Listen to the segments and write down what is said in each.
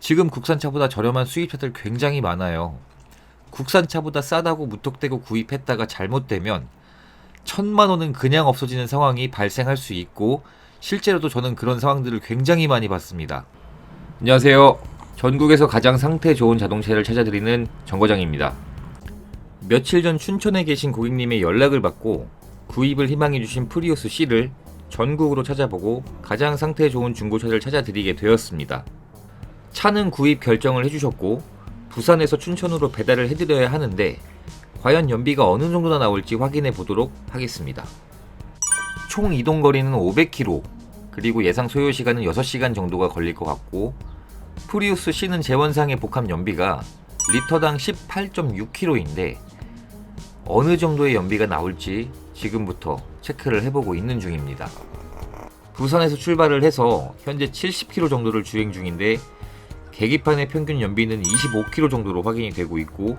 지금 국산차보다 저렴한 수입차들 굉장히 많아요. 국산차보다 싸다고 무턱대고 구입했다가 잘못되면 천만 원은 그냥 없어지는 상황이 발생할 수 있고 실제로도 저는 그런 상황들을 굉장히 많이 봤습니다. 안녕하세요. 전국에서 가장 상태 좋은 자동차를 찾아드리는 정거장입니다. 며칠 전 춘천에 계신 고객님의 연락을 받고 구입을 희망해 주신 프리우스 C를 전국으로 찾아보고 가장 상태 좋은 중고차를 찾아드리게 되었습니다. 차는 구입 결정을 해주셨고 부산에서 춘천으로 배달을 해드려야 하는데 과연 연비가 어느 정도나 나올지 확인해 보도록 하겠습니다. 총 이동 거리는 500km 그리고 예상 소요 시간은 6시간 정도가 걸릴 것 같고 프리우스 C는 재원상의 복합 연비가 리터당 18.6km인데 어느 정도의 연비가 나올지 지금부터 체크를 해보고 있는 중입니다. 부산에서 출발을 해서 현재 70km 정도를 주행 중인데 계기판의 평균 연비는 25km 정도로 확인이 되고 있고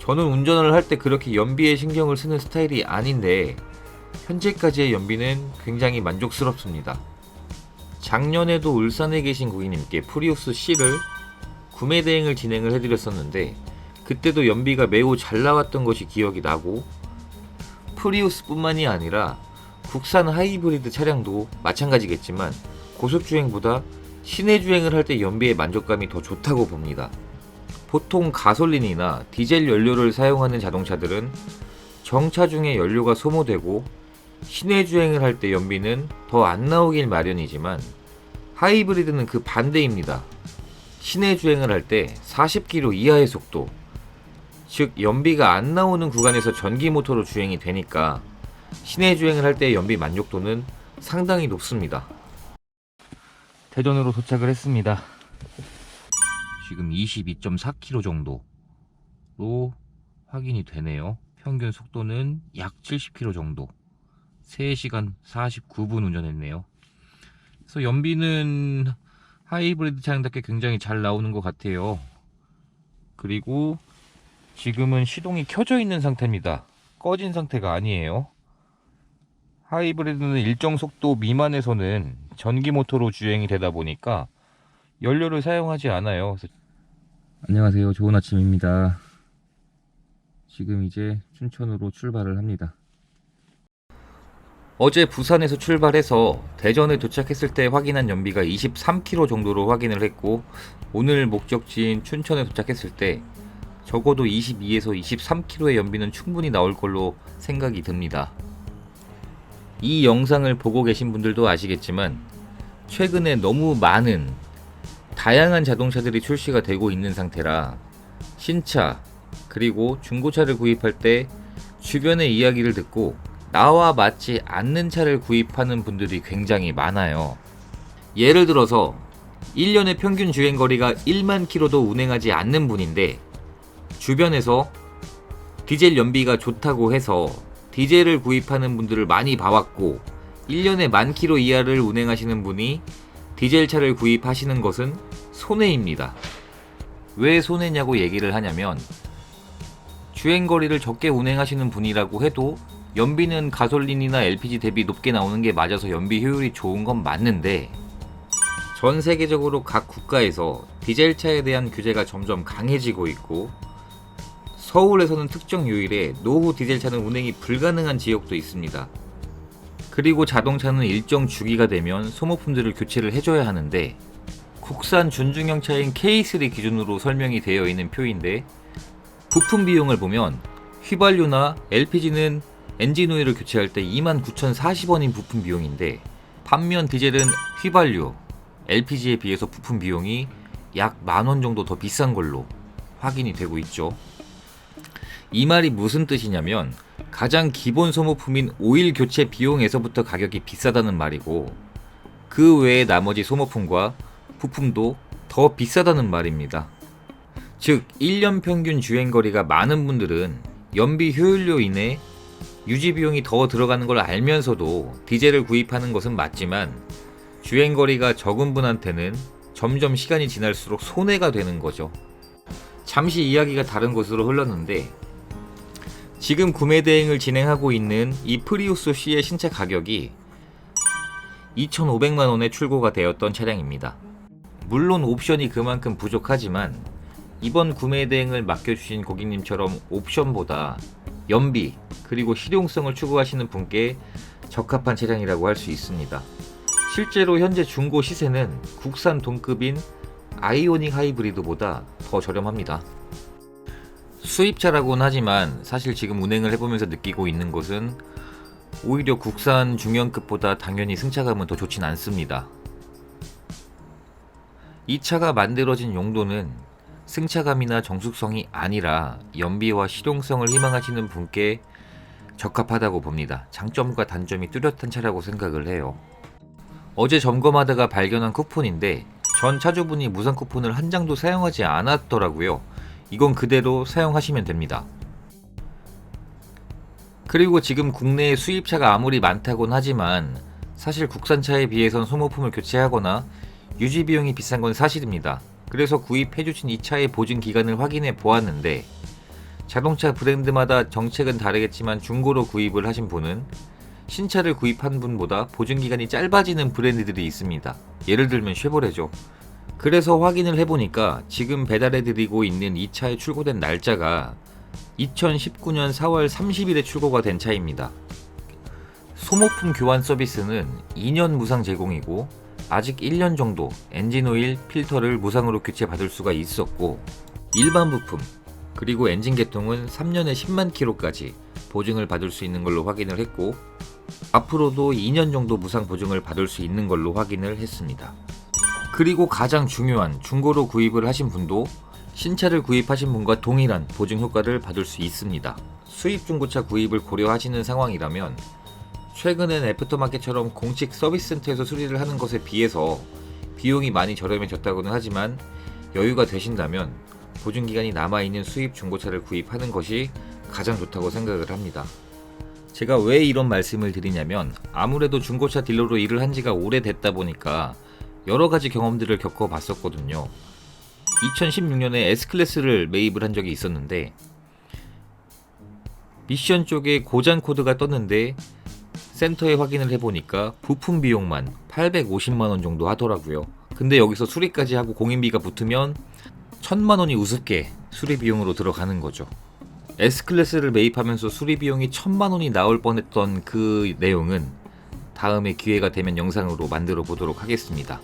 저는 운전을 할 때 그렇게 연비에 신경을 쓰는 스타일이 아닌데 현재까지의 연비는 굉장히 만족스럽습니다. 작년에도 울산에 계신 고객님께 프리우스 C를 구매 대행을 진행을 해드렸었는데 그때도 연비가 매우 잘 나왔던 것이 기억이 나고 프리우스뿐만이 아니라 국산 하이브리드 차량도 마찬가지겠지만 고속 주행보다 시내 주행을 할 때 연비의 만족감이 더 좋다고 봅니다. 보통 가솔린이나 디젤 연료를 사용하는 자동차들은 정차 중에 연료가 소모되고 시내 주행을 할 때 연비는 더 안 나오길 마련이지만 하이브리드는 그 반대입니다. 시내 주행을 할 때 40km 이하의 속도, 즉 연비가 안 나오는 구간에서 전기 모터로 주행이 되니까 시내 주행을 할 때 연비 만족도는 상당히 높습니다. 대전으로 도착을 했습니다. 지금 22.4km 정도로 확인이 되네요. 평균 속도는 약 70km 정도. 3시간 49분 운전했네요. 그래서 연비는 하이브리드 차량답게 굉장히 잘 나오는 것 같아요. 그리고 지금은 시동이 켜져 있는 상태입니다. 꺼진 상태가 아니에요. 하이브리드는 일정 속도 미만에서는 전기 모터로 주행이 되다 보니까 연료를 사용하지 않아요. 그래서 안녕하세요. 좋은 아침입니다. 지금 이제 춘천으로 출발을 합니다. 어제 부산에서 출발해서 대전에 도착했을 때 확인한 연비가 23km 정도로 확인을 했고 오늘 목적지인 춘천에 도착했을 때 적어도 22에서 23km의 연비는 충분히 나올 걸로 생각이 듭니다. 이 영상을 보고 계신 분들도 아시겠지만 최근에 너무 많은 다양한 자동차들이 출시가 되고 있는 상태라 신차 그리고 중고차를 구입할 때 주변의 이야기를 듣고 나와 맞지 않는 차를 구입하는 분들이 굉장히 많아요. 예를 들어서 1년의 평균 주행 거리가 1만 킬로도 운행하지 않는 분인데 주변에서 디젤 연비가 좋다고 해서 디젤을 구입하는 분들을 많이 봐왔고 1년에 만 킬로 이하를 운행하시는 분이 디젤 차를 구입하시는 것은 손해입니다. 왜 손해냐고 얘기를 하냐면 주행 거리를 적게 운행하시는 분이라고 해도 연비는 가솔린이나 LPG 대비 높게 나오는 게 맞아서 연비 효율이 좋은 건 맞는데 전 세계적으로 각 국가에서 디젤차에 대한 규제가 점점 강해지고 있고 서울에서는 특정 요일에 노후 디젤차는 운행이 불가능한 지역도 있습니다. 그리고 자동차는 일정 주기가 되면 소모품들을 교체를 해줘야 하는데 국산 준중형 차인 K3 기준으로 설명이 되어 있는 표인데 부품 비용을 보면 휘발유나 LPG는 엔진 오일을 교체할 때 29,040원인 부품 비용인데 반면 디젤은 휘발유, LPG에 비해서 부품 비용이 약 만 원 정도 더 비싼 걸로 확인이 되고 있죠. 이 말이 무슨 뜻이냐면 가장 기본 소모품인 오일 교체 비용에서부터 가격이 비싸다는 말이고 그 외의 나머지 소모품과 부품도 더 비싸다는 말입니다. 즉 1년 평균 주행 거리가 많은 분들은 연비 효율로 인해 유지 비용이 더 들어가는 걸 알면서도 디젤을 구입하는 것은 맞지만 주행 거리가 적은 분한테는 점점 시간이 지날수록 손해가 되는 거죠. 잠시 이야기가 다른 곳으로 흘렀는데 지금 구매 대행을 진행하고 있는 이 프리우스 C의 신차 가격이 2,500만 원에 출고가 되었던 차량입니다. 물론 옵션이 그만큼 부족하지만 이번 구매 대행을 맡겨주신 고객님처럼 옵션보다 연비 그리고 실용성을 추구하시는 분께 적합한 차량이라고 할 수 있습니다. 실제로 현재 중고 시세는 국산 동급인 아이오닉 하이브리드보다 더 저렴합니다. 수입차라고는 하지만 사실 지금 운행을 해보면서 느끼고 있는 것은 오히려 국산 중형급보다 당연히 승차감은 더 좋진 않습니다. 이 차가 만들어진 용도는 승차감이나 정숙성이 아니라 연비와 실용성을 희망하시는 분께 적합하다고 봅니다. 장점과 단점이 뚜렷한 차라고 생각을 해요. 어제 점검하다가 발견한 쿠폰인데 전 차주분이 무상 쿠폰을 한 장도 사용하지 않았더라고요. 이건 그대로 사용하시면 됩니다. 그리고 지금 국내에 수입차가 아무리 많다곤 하지만 사실 국산차에 비해선 소모품을 교체하거나 유지 비용이 비싼 건 사실입니다. 그래서 구입해주신 이 차의 보증 기간을 확인해 보았는데 자동차 브랜드마다 정책은 다르겠지만 중고로 구입을 하신 분은 신차를 구입한 분보다 보증 기간이 짧아지는 브랜드들이 있습니다. 예를 들면 쉐보레죠. 그래서 확인을 해보니까 지금 배달해드리고 있는 이 차에 출고된 날짜가 2019년 4월 30일에 출고가 된 차입니다. 소모품 교환 서비스는 2년 무상 제공이고 아직 1년 정도 엔진 오일, 필터를 무상으로 교체 받을 수가 있었고 일반 부품 그리고 엔진 개통은 3년에 10만 킬로까지 보증을 받을 수 있는 걸로 확인을 했고 앞으로도 2년 정도 무상 보증을 받을 수 있는 걸로 확인을 했습니다. 그리고 가장 중요한 중고로 구입을 하신 분도 신차를 구입하신 분과 동일한 보증 효과를 받을 수 있습니다. 수입 중고차 구입을 고려하시는 상황이라면 최근엔 애프터마켓처럼 공식 서비스 센터에서 수리를 하는 것에 비해서 비용이 많이 저렴해졌다고는 하지만 여유가 되신다면 보증 기간이 남아있는 수입 중고차를 구입하는 것이 가장 좋다고 생각을 합니다. 제가 왜 이런 말씀을 드리냐면 아무래도 중고차 딜러로 일을 한 지가 오래됐다 보니까 여러 가지 경험들을 겪어봤었거든요. 2016년에 S클래스를 매입을 한 적이 있었는데 미션 쪽에 고장 코드가 떴는데 센터에 확인을 해보니까 부품 비용만 850만원 정도 하더라고요. 근데 여기서 수리까지 하고 공인비가 붙으면 1000만원이 우습게 수리 비용으로 들어가는 거죠. S클래스를 매입하면서 수리 비용이 1000만원이 나올 뻔했던 그 내용은 다음에 기회가 되면 영상으로 만들어 보도록 하겠습니다.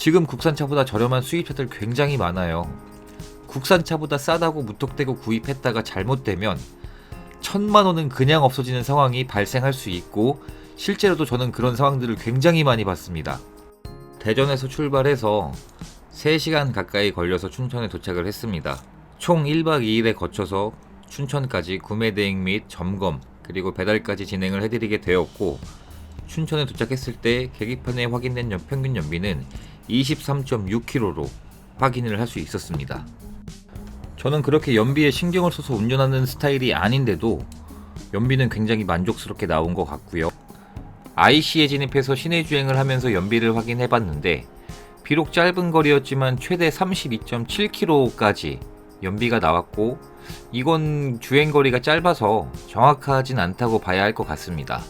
지금 국산차보다 저렴한 수입차들 굉장히 많아요. 국산차보다 싸다고 무턱대고 구입했다가 잘못되면 천만 원은 그냥 없어지는 상황이 발생할 수 있고 실제로도 저는 그런 상황들을 굉장히 많이 봤습니다. 대전에서 출발해서 3시간 가까이 걸려서 춘천에 도착을 했습니다. 총 1박 2일에 거쳐서 춘천까지 구매 대행 및 점검 그리고 배달까지 진행을 해드리게 되었고 춘천에 도착했을 때 계기판에 확인된 연- 평균 연비는 23.6km로 확인을 할 수 있었습니다. 저는 그렇게 연비에 신경을 써서 운전하는 스타일이 아닌데도 연비는 굉장히 만족스럽게 나온 것 같고요. IC에 진입해서 시내 주행을 하면서 연비를 확인해 봤는데 비록 짧은 거리였지만 최대 32.7km까지 연비가 나왔고 이건 주행 거리가 짧아서 정확하진 않다고 봐야 할 것 같습니다.